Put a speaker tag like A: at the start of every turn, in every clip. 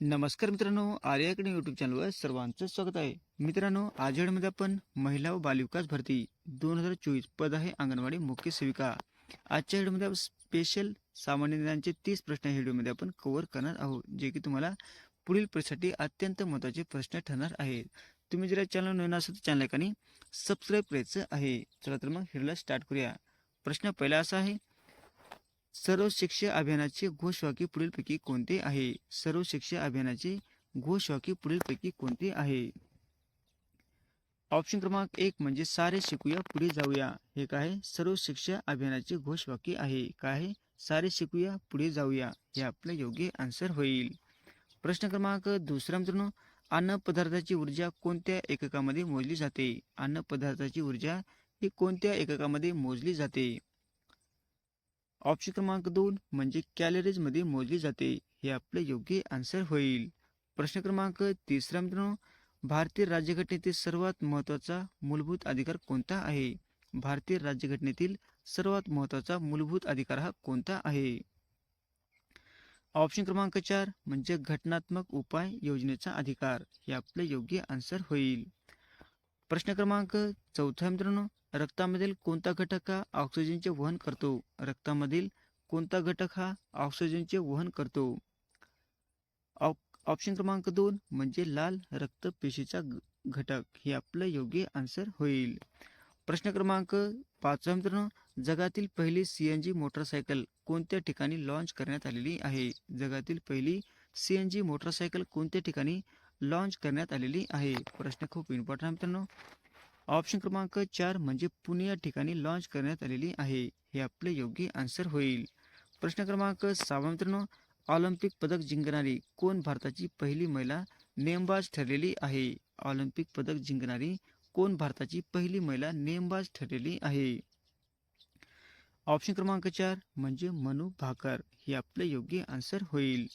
A: नमस्कार मित्रांनो आर्याकडे यूट्यूब चॅनलवर सर्वांचं स्वागत आहे. मित्रांनो आज मध्ये आपण महिला व बालविकास भरती दोन हजार चोवीस पद आहे अंगणवाडी मुख्य सेविका. आजच्या व्हिडिओमध्ये आपण स्पेशल सामान्य ज्ञानाचे तीस प्रश्न या व्हिडिओमध्ये आपण कव्हर करणार आहोत जे की तुम्हाला पुढील परीक्षेसाठी अत्यंत महत्त्वाचे प्रश्न ठरणार आहेत. तुम्ही जर चॅनल नवीन असेल तर चॅनल एकाने सबस्क्राईब करायचं आहे. चला तर मग व्हिडिओला स्टार्ट करूया. प्रश्न पहिला असा आहे सर्व शिक्षा अभियानाचे घोषवाक्य पुढीलपैकी कोणते आहे? सर्व शिक्षा अभियानाचे घोषवाक्य पुढीलपैकी कोणते आहे? ऑप्शन क्रमांक एक म्हणजे सारे शिकूया पुढे जाऊया. हे काय? सर्व शिक्षा अभियानाचे घोषवाक्य आहे. काय? सारे शिकूया पुढे जाऊया. हे आपलं योग्य आन्सर होईल. प्रश्न क्रमांक दुसरा मित्रांनो अन्न पदार्थाची ऊर्जा कोणत्या एककामध्ये मोजली जाते? अन्न पदार्थाची ऊर्जा ही कोणत्या एककामध्ये मोजली जाते? ऑप्शन क्रमांक दोन म्हणजे कॅलरीजमध्ये मोजली जाते. हे आपले योग्य आन्सर होईल. प्रश्न क्रमांक तिसरा मित्रांनो भारतीय राज्यघटनेतील सर्वात महत्त्वाचा मूलभूत अधिकार कोणता आहे? भारतीय राज्यघटनेतील सर्वात महत्त्वाचा मूलभूत अधिकार हा कोणता आहे? ऑप्शन क्रमांक चार म्हणजे घटनात्मक उपाय योजनेचा अधिकार. हे आपले योग्य आन्सर होईल. प्रश्न क्रमांक चौथा मित्रांनो रक्तामधील कोणता घटक हा ऑक्सिजनचे वहन करतो? रक्तामधील कोणता घटक हा ऑक्सिजनचे वहन करतो? ऑप्शन क्रमांक दोन म्हणजे लाल रक्तपेशीचा पेशीचा घटक. हे आपलं योग्य आन्सर होईल. प्रश्न क्रमांक पाचवा मित्रांनो जगातील पहिली सी एन जी मोटरसायकल कोणत्या ठिकाणी लॉन्च करण्यात आलेली आहे? जगातील पहिली सी एन जी मोटरसायकल कोणत्या ठिकाणी लॉन्च करण्यात आलेली आहे? प्रश्न खूप इम्पॉर्टंट मित्रांनो. ऑप्शन क्रमांक चार म्हणजे पुणे या ठिकाणी लॉन्च करण्यात आलेली आहे. हे आपले योग्य आन्सर होईल. प्रश्न क्रमांक सहावा मित्रांनो ऑलिम्पिक पदक जिंकणारी कोण भारताची पहिली महिला नेमबाज ठरलेली आहे? ऑलिम्पिक पदक जिंकणारी कोण भारताची पहिली महिला नेमबाज ठरलेली आहे? ऑप्शन क्रमांक चार म्हणजे मनू भाकर. हे आपले योग्य आन्सर होईल.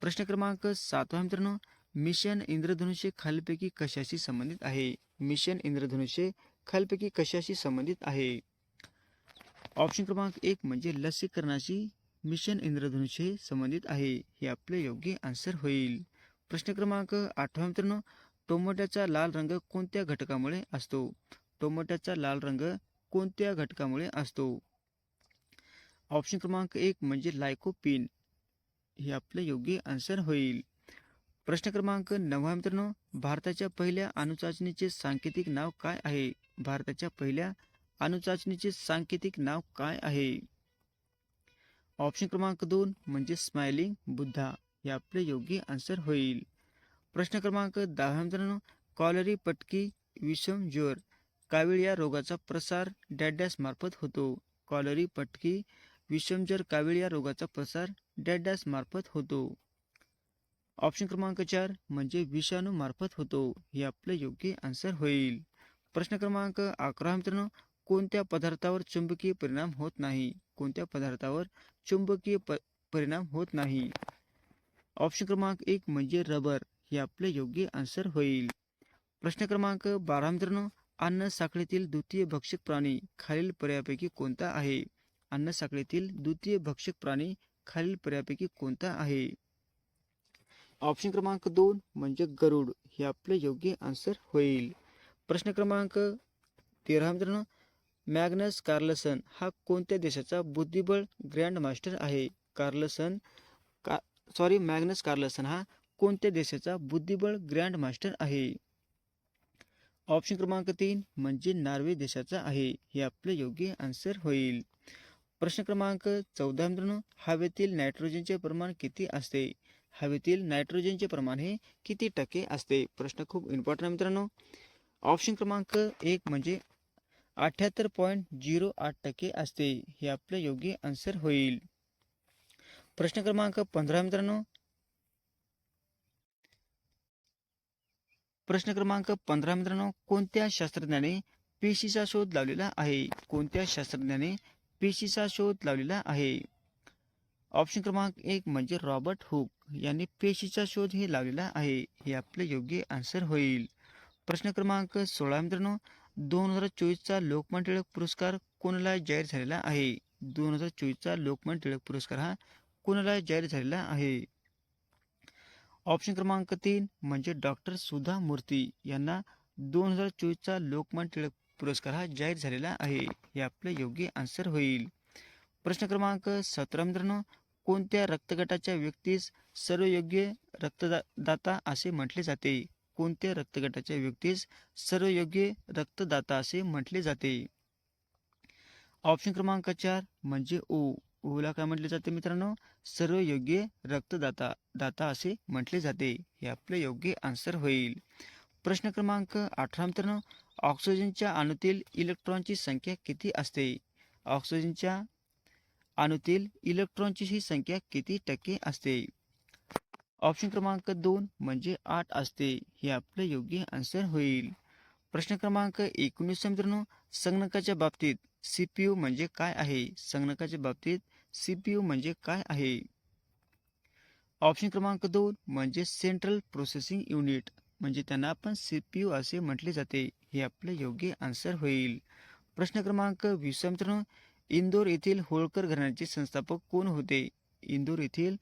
A: प्रश्न क्रमांक सातवा मित्रांनो मिशन इंद्रधनुष्य खालीलपैकी कशाशी संबंधित आहे? मिशन इंद्रधनुष्य खालपैकी कशाशी संबंधित आहे? ऑप्शन क्रमांक एक म्हणजे लसीकरणाशी मिशन इंद्रधनुष्य हे संबंधित आहे. हे आपले योग्य आन्सर होईल. प्रश्न क्रमांक आठवा मित्रांनो टोमॅटोचा लाल रंग कोणत्या घटकामुळे असतो? टोमॅटोचा लाल रंग कोणत्या घटकामुळे असतो? ऑप्शन क्रमांक एक म्हणजे लायकोपिन हे आपले योग्य आन्सर होईल. प्रश्न क्रमांक नववा मित्रांनो भारताच्या पहिल्या अणुचाचणीचे सांकेतिक नाव काय आहे? भारताच्या पहिल्या अणुचाचणीचे सांकेतिक नाव काय आहे? ऑप्शन क्रमांक दोन म्हणजे स्माइलिंग बुद्धा हे आपले योग्य आन्सर होईल. प्रश्न क्रमांक दहा मित्रांनो कॉलरी पटकी विषम ज्वर कावीळ या रोगाचा प्रसार डॅडॅस मार्फत होतो. कॉलरी पटकी विषमज्वर कावीळ या रोगाचा प्रसार डॅडॅस मार्फत होतो. ऑप्शन क्रमांक चार म्हणजे विषाणू मार्फत होतो. हे आपले योग्य आन्सर होईल. प्रश्न क्रमांक अकरा मित्रांनो. कोणत्या पदार्थावर चुंबकीय परिणाम होत नाही? कोणत्या पदार्थावर चुंबकीय प परिणाम होत नाही? ऑप्शन क्रमांक एक म्हणजे रबर. हे आपले योग्य आन्सर होईल. प्रश्न क्रमांक बारा मित्रांनो. अन्न साखळीतील द्वितीय भक्षक प्राणी खालील पर्यापैकी कोणता आहे? अन्न साखळीतील द्वितीय भक्षक प्राणी खालील पर्यापैकी कोणता आहे? ऑप्शन क्रमांक दोन म्हणजे गरुड. हे आपले योग्य आन्सर होईल. प्रश्न क्रमांक तेरा मित्रांनो मॅग्नस कार्लसन हा कोणत्या देशाचा बुद्धिबळ ग्रँड मास्टर आहे? कार्लसन का सॉरी मॅग्नस कार्लसन हा कोणत्या देशाचा बुद्धिबळ ग्रँड मास्टर आहे? ऑप्शन क्रमांक तीन म्हणजे नॉर्वे देशाचा आहे. हे आपले योग्य आन्सर होईल. प्रश्न क्रमांक चौदा मित्रांनो हवेतील नायट्रोजनचे प्रमाण किती असते? हवेतील नायट्रोजनचे प्रमाण हे किती टक्के असते? प्रश्न खूप इम्पॉर्टंट मित्रांनो. ऑप्शन क्रमांक एक म्हणजे अठ्याहत्तर पॉईंट झिरो आठ टक्के असते. हे आपले योग्य आन्सर होईल. प्रश्न क्रमांक पंधरा मित्रांनो. प्रश्न क्रमांक पंधरा मित्रांनो. कोणत्या शास्त्रज्ञाने पेशीचा शोध लावलेला आहे? कोणत्या शास्त्रज्ञाने पेशीचा शोध लावलेला आहे. ऑप्शन क्रमांक एक म्हणजे रॉबर्ट हुक यांनी पेशीचा शोध हे लावलेला आहे. हे आपले योग्य आन्सर होईल. प्रश्न क्रमांक सोळा मित्रांनो दोन हजार चोवीसचा लोकमान्य टिळक पुरस्कार कोणाला जाहीर झालेला आहे? दोन हजार चोवीसचा लोकमान्य टिळक पुरस्कार हा कोणाला जाहीर झालेला आहे? ऑप्शन क्रमांक तीन म्हणजे डॉक्टर सुधा मूर्ती यांना दोन हजार चोवीसचा लोकमान्य टिळक पुरस्कार हा जाहीर झालेला आहे. हे आपलं योग्य आन्सर होईल. प्रश्न क्रमांक सतरा मित्रांनो कोणत्या रक्तगटाच्या व्यक्तीस सर्वयोग्य रक्तदाता असे म्हटले जाते? कोणत्या रक्तगटाच्या व्यक्तीस सर्वयोग्य रक्तदाता असे म्हटले जाते? ऑप्शन क्रमांक चार म्हणजे ओ. ओला काय म्हटले जाते मित्रांनो? सर्वयोग्य रक्तदाता दाता असे म्हटले जाते. हे आपले योग्य आन्सर होईल. प्रश्न क्रमांक अठरा मित्रांनो ऑक्सिजनच्या अणुतील इलेक्ट्रॉनची संख्या किती असते? ऑक्सिजनच्या अणुतील इलेक्ट्रॉनची ही संख्या किती टक्के असते? ऑप्शन क्रमांक दोन म्हणजे आठ असते. हे आपलं योग्य आन्सर होईल. प्रश्न क्रमांक एकोणीस मित्रांनो संगणकाच्या बाबतीत सी पी यू म्हणजे काय आहे? संगणकाच्या बाबतीत सी पी यू म्हणजे काय आहे? ऑप्शन क्रमांक दोन म्हणजे सेंट्रल प्रोसेसिंग युनिट. म्हणजे त्यांना आपण सी पी यू जाते. हे योग्य आन्सर होईल. प्रश्न क्रमांक वीस मित्रांनो इंदोर येथील होळकर घराण्याचे संस्थापक कोण होते? इंदोर येथील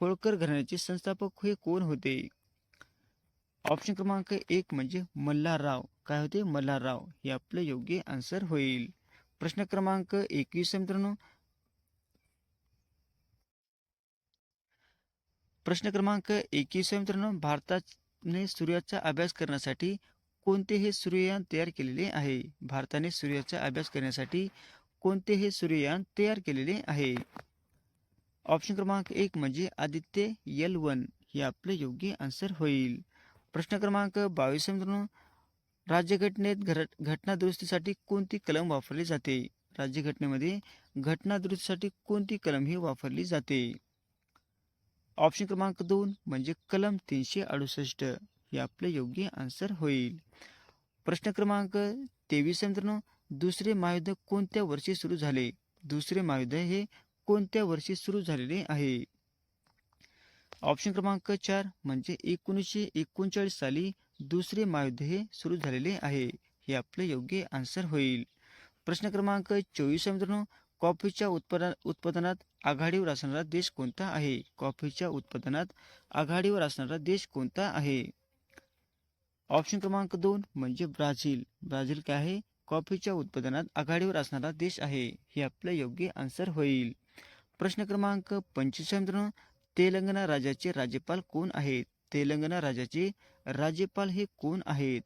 A: होळकर घराण्याचे संस्थापक हे कोण होते? ऑप्शन क्रमांक एक म्हणजे मल्हारराव. काय होते? मल्हारराव. हे आपलं योग्य आन्सर होईल. प्रश्न क्रमांक एकवीस मित्रांनो. प्रश्न क्रमांक एकवीस मित्रांनो भारताने सूर्याचा अभ्यास करण्यासाठी कोणते हे सूर्ययान तयार केलेले आहे? भारताने सूर्याचा अभ्यास करण्यासाठी कोणते हे सूर्ययान तयार केलेले आहे? ऑप्शन क्रमांक एक म्हणजे आदित्य यल वन. हे आपले योग्य आन्सर होईल. प्रश्न क्रमांक बावीस राज्यघटनेत घट घटना दुरुस्तीसाठी कोणती कलम वापरली जाते? राज्यघटनेमध्ये घटना दुरुस्तीसाठी कोणती कलम ही वापरली जाते? ऑप्शन क्रमांक दोन म्हणजे कलम तीनशे अडुसष्ट हे आपले योग्य आन्सर होईल. प्रश्न क्रमांक तेवीस मित्रांनो. दुसरे महायुद्ध कोणत्या वर्षी सुरू झाले? दुसरे महायुद्ध हे कोणत्या वर्षी सुरू झालेले आहे? ऑप्शन क्रमांक चार म्हणजे एकोणीसशे एकोणचाळीस साली दुसरे महायुद्ध हे सुरू झालेले आहे. हे आपले योग्य आन्सर होईल. प्रश्न क्रमांक चोवीस मित्रांनो. कॉफीच्या उत्पादन उत्पादनात आघाडीवर असणारा देश कोणता आहे? कॉफीच्या उत्पादनात आघाडीवर असणारा देश कोणता आहे? ऑप्शन क्रमांक दोन म्हणजे ब्राझील. ब्राझील काय आहे? कॉफीच्या उत्पादनात आघाडीवर असणारा देश आहे. हे आपलं योग्य आन्सर होईल. प्रश्न क्रमांक पंचवीस तेलंगणा राज्याचे राज्यपाल कोण आहेत? तेलंगणा राज्याचे राज्यपाल हे कोण आहेत?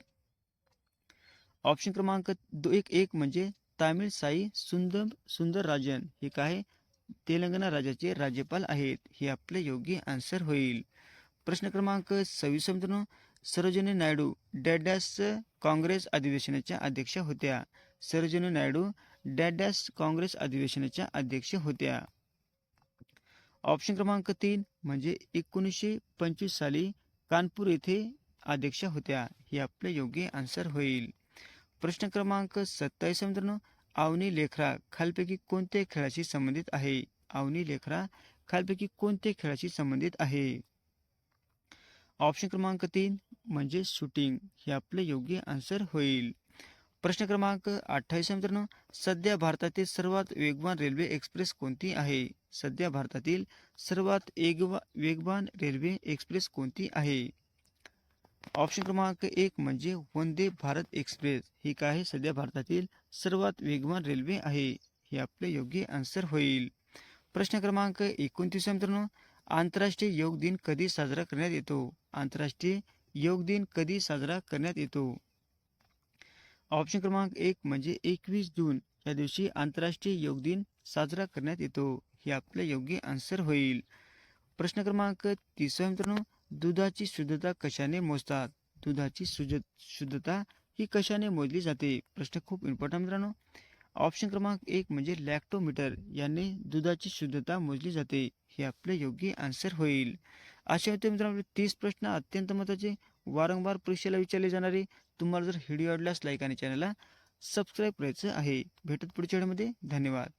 A: ऑप्शन क्रमांक दो एक एक म्हणजे तामिळ साई सुंदर सुंदर राजन हे काय? तेलंगणा राज्याचे राज्यपाल आहेत हे आपले योग्य आन्सर होईल. प्रश्न क्रमांक सव्वीस मित्रांनो सरोजिनी नायडू डॅडॅस काँग्रेस अधिवेशनाच्या अध्यक्ष होत्या. सरोजिनी नायडू डॅडॅस काँग्रेस अधिवेशनाच्या अध्यक्ष होत्या. ऑप्शन क्रमांक तीन म्हणजे एकोणीसशे पंचवीस साली कानपूर येथे अध्यक्ष होत्या हे आपले योग्य आन्सर होईल. प्रश्न क्रमांक सत्तावीस मित्रांनो आवनी लेखरा खालपैकी कोणत्या खेळाशी संबंधित आहे? आवनी लेखरा खालपैकी कोणत्या खेळाशी संबंधित आहे? ऑप्शन क्रमांक तीन म्हणजे शूटिंग. हे आपले योग्य आन्सर होईल. प्रश्न क्रमांक अठ्ठावीस मित्रांनो. सध्या भारतातील सर्वात वेगवान रेल्वे एक्सप्रेस कोणती आहे? सध्या भारतातील सर्वात वेगवा वेगवान रेल्वे एक्सप्रेस कोणती आहे? ऑप्शन क्रमांक एक म्हणजे वंदे भारत एक्सप्रेस. ही काय आहे सध्या भारतातील सर्वात वेगवान रेल्वे आहे. हे आपले योग्य आन्सर होईल. प्रश्न क्रमांक एकोणतीस मित्रांनो. आंतरराष्ट्रीय योग दिन कधी साजरा करण्यात येतो? आंतरराष्ट्रीय योग दिन कधी साजरा करण्यात येतो? ऑप्शन क्रमांक एक म्हणजे एकवीस जून. या दिवशी आंतरराष्ट्रीय योग दिन साजरा करण्यात येतो. हे आपले योग्य आन्सर होईल. प्रश्न क्रमांक तिसरा मित्रांनो. दुधाची शुद्धता कशाने मोजतात? दुधाची शुद्ध शुद्धता ही कशाने मोजली जाते? प्रश्न खूप इम्पॉर्टंट मित्रांनो. ऑप्शन क्रमांक एक म्हणजे लॅक्टोमीटर याने दुधाची शुद्धता मोजली जाते. हे आपले योग्य आन्सर होईल. असे होते मित्रांनो तीस प्रश्न अत्यंत महत्त्वाचे. वारंवार परीक्षेला विचारले जाणारे. तुम्हाला जर व्हिडिओ आवडल्यास लाईक आणि चॅनलला सबस्क्राईब करायचं आहे. भेटत पुढच्या वेळेमध्ये धन्यवाद.